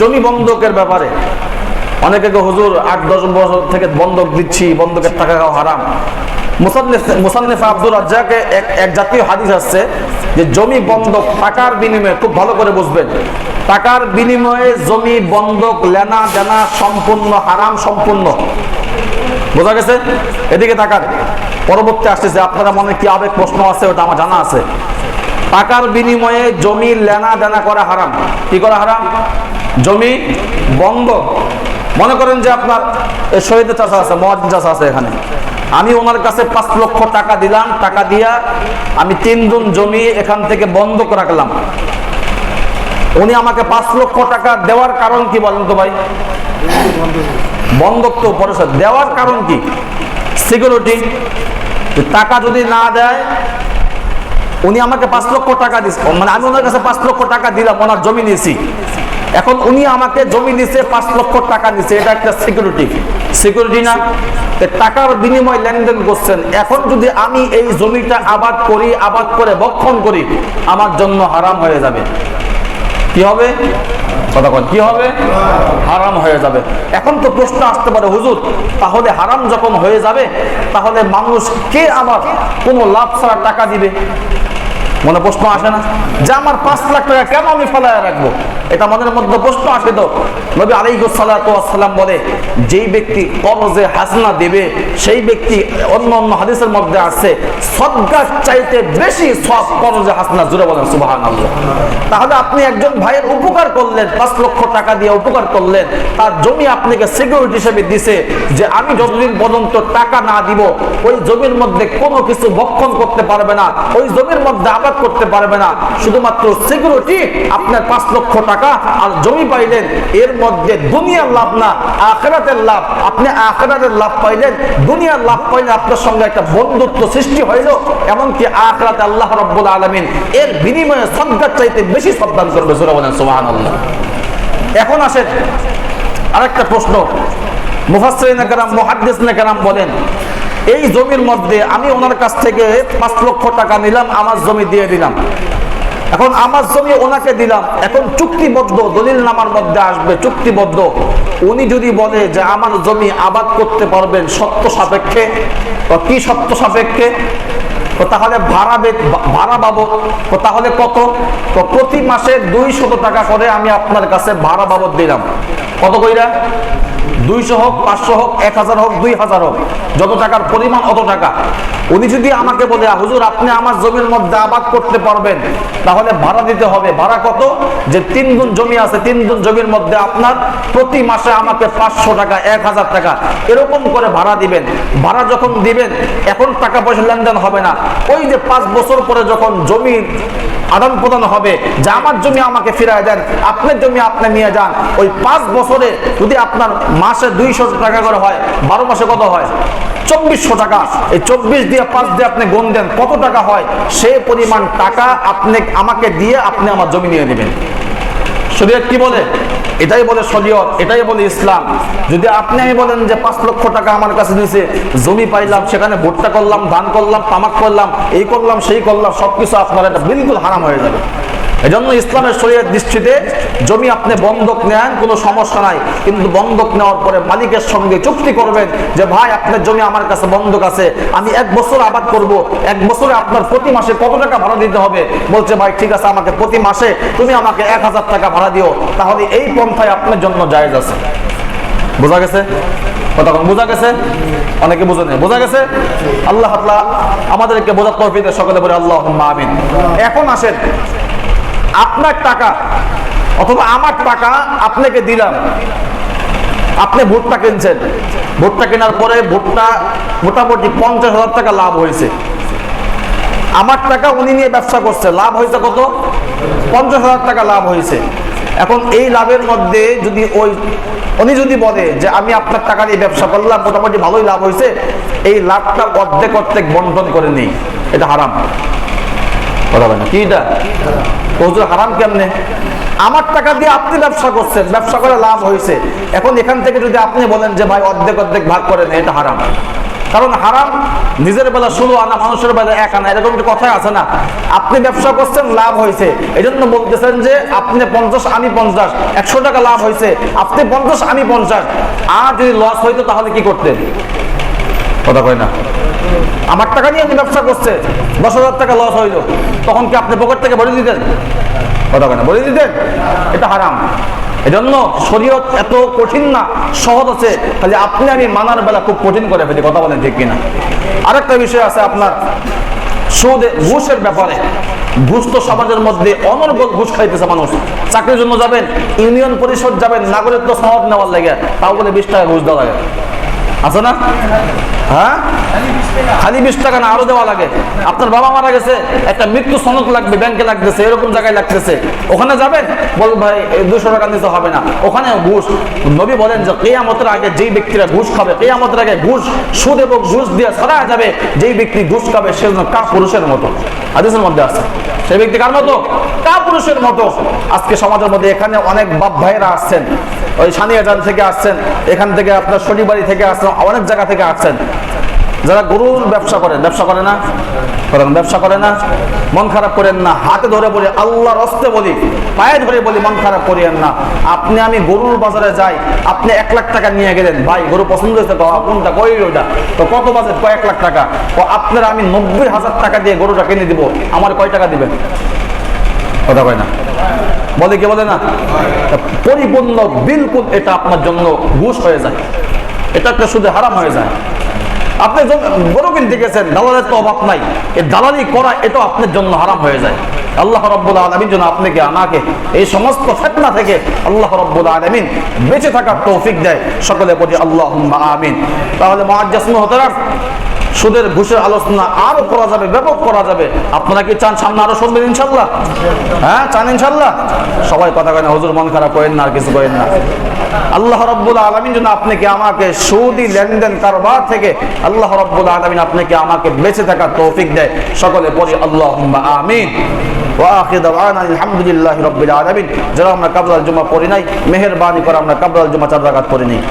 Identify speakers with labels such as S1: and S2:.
S1: জমি বন্ধকের ব্যাপারে। অনেকে হুজুর, আট, দশ বছর থেকে বন্ধক দিচ্ছি, বন্ধকের টাকা খাওয়া হারাম। মুসান্নিফ আব্দুল রাজ্জাকে এক জাতীয় হাদিস আসছে যে জমি বন্ধক টাকার বিনিময়ে, খুব ভালো করে বুঝবেন, টাকার বিনিময়ে জমি বন্ধক লেনা দেনা সম্পূর্ণ হারাম, সম্পূর্ণ। বোঝা গেছে? এদিকে তাকান, পরবর্তী আসতেছে, আপনারা মনে কি আবেগ প্রশ্ন আছে, ওটা আমার জানা আছে। টাকার বিনিময়ে জমি লেনা দেনা করা হারাম। কি করা হারাম? জমি বন্ধ মনে করেন যে আপনার শহীদের চাষা আছে, মহাজিন চাষা আছে এখানে। আমি ওনার কাছে পাঁচ লক্ষ টাকা দিলাম, টাকা দিয়া আমি তিনজন জমি এখান থেকে বন্ধক রাখলাম। উনি আমাকে পাঁচ লক্ষ টাকা দেওয়ার কারণ কি বলেন তো ভাই? বন্ধক তো পরিশোধ দেওয়ার কারণ কি? সিকিউরিটি টাকা যদি না দেয়, উনি আমাকে পাঁচ লক্ষ টাকা দিস মানে আমি ওনার কাছে পাঁচ লক্ষ টাকা দিলাম, ওনার জমি নিয়েছি। এখন উনি আমাকে জমি নিছে, পাঁচ লক্ষ টাকা দিচ্ছে এটা একটা সিকিউরিটি সিকিউরিটি না? টাকার বিনিময় লেনদেন করছেন। এখন যদি আমি এই জমিটা আবাদ করি, আবাদ করে বক্ষণ করি, আমার জন্য হারাম হয়ে যাবে। কি হবে? কথা কি হবে? হারাম হয়ে যাবে। এখন তো প্রশ্ন আসতে পারে, হুজুর, তাহলে হারাম যখন হয়ে যাবে, তাহলে মানুষ কে আমার কোনো লাভ ছাড়া টাকা দিবে? মনে প্রশ্ন আসে না? যে আমার পাঁচ লাখ টাকা কেন আমি ফেলায় রাখব? এটা মনের মধ্যে প্রশ্ন আসে তো। নবী আলাইসালাম বলে, যেই ব্যক্তি করজে হাসনা দেবে, সেই ব্যক্তি অন্য অন্য হাদিসের মধ্যে আসছে সদ্গার চাইতে বেশি সব করজে হাসনা জুড়ে বলেন সুবাহান তাহলে আপনি একজন ভাইয়ের উপকার করলেন, পাঁচ লক্ষ টাকা দিয়ে উপকার করলেন, তার জমি আপনাকে সিকিউরিটি হিসেবে দিছে যে আমি যতদিন পর্যন্ত টাকা না দিব, ওই জমির মধ্যে কোনো কিছু ভক্ষণ করতে পারবে না, ওই জমির মধ্যে আবাদ করতে পারবে না। শুধুমাত্র সিকিউরিটি আপনার পাঁচ লক্ষ টাকা আর জমি পাইলেন, এর মধ্যে দুনিয়ার লাভ না, আখেরাতের লাভ। আপনি আখেরাতের লাভ পাইলেন, দুনিয়ার লাভ পাইলে আপনার সঙ্গে একটা বন্ধুত্ব সৃষ্টি হইল, এমনকি আখরাতে আল্লাহ রব্বুল আলমিন এর বিনিময়ে সদ্গার চাইতে বেশি সদ্দান করবে সুরা বলেন সোহান আল্লাহ এখন আসেন, আরেকটা প্রশ্ন। মুফাসরিন কারাম মুহাদ্দিস কারাম বলেন এই জমির মধ্যে আমি ওনার কাছ থেকে পাঁচ লক্ষ টাকা নিলাম, আমার জমি দিয়ে দিলাম। এখন আমার জমি ওনাকে দিলাম, এখন চুক্তিবদ্ধ, দলিল নামার মধ্যে আসবে, চুক্তিবদ্ধ। উনি যদি বলে যে আমার জমি আবাদ করতে পারবেন সত্য সাপেক্ষে কি সত্য সাপেক্ষে তাহলে ভাড়া ভাড়া বাবদ তাহলে কত? তো প্রতি মাসে দুইশত টাকা করে আমি আপনার কাছে ভাড়া বাবদ দিলাম। কত কইরা? দুইশো হোক, পাঁচশো হোক, এক হাজার হোক, দুই হাজার হোক, যত টাকার পরিমাণ অত টাকা। উনি যদি আমাকে বলে, হুজুর, আপনি আমার জমির মধ্যে আবাদ করতে পারবেন, তাহলে ভাড়া দিতে হবে। ভাড়া কত? যে তিন গুণ জমি আছে, তিন গুণ জমির মধ্যে আপনার প্রতি মাসে আমাকে পাঁচশো টাকা, এক হাজার টাকা, এরকম করে ভাড়া দিবেন। ভাড়া যখন দিবেন, এখন টাকা পয়সা লেনদেন হবে না। ওই যে পাঁচ বছর পরে যখন জমি আদান প্রদান হবে, যে আমার জমি আমাকে ফিরায় দেন, আপনার জমি আপনি নিয়ে যান, ওই পাঁচ বছরে যদি আপনার মাসে দুইশো টাকা করে হয়, বারো মাসে কত হয়? চব্বিশশো টাকা। এই চব্বিশ দিয়ে পাঁচ দিয়ে আপনি গুণ দেন, কত টাকা হয়? সেই পরিমাণ টাকা আপনি, আমাকে দিয়ে আপনি আমার জমি নিয়ে নেবেন। শরীয়ত কি বলে? এটাই বলে শরীয়ত, এটাই বলে ইসলাম। যদি আপনি আমি বলেন যে পাঁচ লক্ষ টাকা আমার কাছে দিয়েছে জমি পাইলাম, সেখানে ভুট্টা করলাম, ধান করলাম, তামাক করলাম, এই করলাম, সেই করলাম, সবকিছু আপনার এটা বিলকুল হারাম হয়ে যাবে। এজন্য ইসলামের শরীরের দৃষ্টিতে জমি আপনি বন্ধক নেন কোনো সমস্যা নাই। কিন্তু বন্ধক নেওয়ার পরে মালিকের সঙ্গে চুক্তি করবেন যে ভাই আপনার জমি আমার কাছে বন্ধক আছে। আমি এক বছর আবাদ করব। এক বছরে আপনার প্রতি মাসে কত টাকা ভাড়া দিতে হবে? বলছে ভাই ঠিক আছে আমাকে প্রতি মাসে তুমি আমাকে এক হাজার টাকা ভাড়া দিও। তাহলে এই পন্থায় আপনার জন্য জায়েজ আছে। বোঝা গেছে? কম বোঝা গেছে? অনেকে বোঝে নেই। বোঝা গেছে? আল্লাহ আল্লাহ আমাদেরকে বোঝার দেয়, সকলে বলে আল্লাহ আমিন। এখন আসেন। আপনার টাকা অথবা আমার টাকা আপনাকে দিলাম। আপনি ভুট্টা কিনছেন। ভুট্টা কেনার পরে ভুট্টা মোটামুটি পঞ্চাশ হাজার টাকা লাভ হয়েছে। আমার টাকা উনি নিয়ে ব্যবসা করছে। লাভ হয়েছে কত? পঞ্চাশ হাজার টাকা লাভ হয়েছে। এখন এই লাভের মধ্যে যদি ওই উনি যদি বলে যে আমি আপনার টাকা দিয়ে ব্যবসা করলাম, মোটামুটি ভালোই লাভ হয়েছে, এই লাভটা অর্ধেক অর্ধেক বন্টন করে নেই। এটা হারাম। কথা বলে না। কি এটা? হুজুর হারাম কেমনে? আমার টাকা দিয়ে আপনি ব্যবসা করছেন, ব্যবসা করে লাভ হয়েছে। এখন এখান থেকে যদি আপনি বলেন যে, ভাই, অর্ধেক অর্ধেক ভাগ করে নেই এটা হারাম। কারণ হারাম নিজের বেলা ষোলো আনা, মানুষের বেলা এক আনা, এরকম একটা কথাই আছে না। আপনি ব্যবসা করছেন, লাভ হয়েছে। এই জন্য বলতেছেন যে, আপনি পঞ্চাশ, আমি পঞ্চাশ, একশো টাকা লাভ হয়েছে। আপনি পঞ্চাশ, আমি পঞ্চাশ। আর যদি লস হইতো তাহলে কি করতেন? কথা কয় না। আমার টাকা নিয়ে আপনি ব্যবসা করছে, দশ হাজার টাকা লস হইল। তখন কি আপনি পকেট থেকে ভরে দিতেন? কথা কয় না, বলে দিতেন? এটা হারাম। এজন্য শরীয়ত এত কঠিন না, সহজ আছে। খালি আপনি আমি মানার বেলা খুব কঠিন করে ফেলি, কথা বলেন ঠিক কিনা। আরেকটা বিষয় আছে আপনার, সুদে ঘুষের ব্যাপারে। ঘুষ তো সমাজের মধ্যে অনর্গল ঘুষ খাইতেছে মানুষ। চাকরির জন্য যাবেন, ইউনিয়ন পরিষদ যাবেন, নাগরিকত্ব সনদ নেওয়ার লাগে, তাও বলে বিশ টাকা ঘুষ দেওয়া লাগে। আছে না? হ্যাঁ? খালি বিশ টাকা না আরও দেওয়া লাগে। আপনার বাবা মারা গেছে, একটা মৃত্যু সনদ লাগবে, ব্যাংকে লাগতেছে, এরকম জায়গায় লাগতেছে। ওখানে যাবেন বল ভাই দুশো টাকা নিতে হবে না। ওখানে ঘুষ। নবী বলেন যে, কেয়ামতের আগে যেই ব্যক্তিরা ঘুষ খাবে, কেয়ামতের আগে ঘুষ, সুদ এবং ঘুষ দিয়ে ছাড়া যাবে। যেই ব্যক্তি ঘুষ খাবে, সে কা পুরুষের মতো। হাদিসের মধ্যে আছে। সেই ব্যক্তি কার মতো? কা পুরুষের মতো। আজকে সমাজের মধ্যে এখানে অনেক বাপ ভাইয়েরা আসছেন। ওই সানিয়াজান থেকে আসছেন, এখান থেকে আপনার শনিবাড়ি থেকে আসছেন, অনেক জায়গা থেকে আসছেন। যারা গরুর ব্যবসা করেন, ব্যবসা করে না? করেন, ব্যবসা করে না? মন খারাপ করেন না, হাতে ধরে বলি, আল্লাহর রস্তে বলি, পায়ে ধরে বলি, মন খারাপ করিয়েন না। আপনি আমি গরুর বাজারে যাই, আপনি এক লাখ টাকা নিয়ে গেলেন, ভাই, গরু পছন্দ হয়েছে তো কোনটা, কই ওইটা? তো কত বাজেট কয়েক লাখ টাকা? তো আপনার আমি নব্বই হাজার টাকা দিয়ে গরুটা কিনে দিব, আমার কয় টাকা দিবেন? কথা কয় না? বলে কি বলে না? পরিপূর্ণ, বিলকুল এটা আপনার জন্য ঘুষ হয়ে যায়। এটা একটা শুধু হারাম হয়ে যায়। আপনি বড় কিনতে গেছেন, দালালের তো অভাব নাই। এই দালালি করা এটা আপনার জন্য হারাম হয়ে যায়। আল্লাহ রব্বুল আলমিন যেন আপনাকে, আমাকে এই সমস্ত ফেতনা থেকে আল্লাহ রব্বুল আলমিন বেঁচে থাকার তৌফিক দেয়। সকলে বলি আল্লাহ আমিন। তাহলে মহাজাসমু হতারাম সুদের ঘুষের আলোচনা আরও করা যাবে, ব্যাপক করা যাবে। আপনারা কি চান সামনে আরও শুনবেন ইনশাল্লাহ হ্যাঁ চান ইনশাল্লাহ সবাই কথা কেন হুজুর মন খারাপ করেন না, আর কিছু করেন না। আল্লাহ রব্বুল আলমিন যেন আপনাকে, আমাকে সুদি লেনদেন কারবার থেকে আল্লাহ রব্বুল আলমিন আপনাকে, আমাকে বেঁচে থাকার তৌফিক দেয়। সকলে পড়ি আল্লাহ আমিন। আলহামদুলিল্লাহি রাব্বিল আলামিন। যারা আমরা কাবলাল জুমা পড়ি নাই, মেহেরবানি করে আমরা কাবলাল জুমা চার রাকাত পড়ি নাই।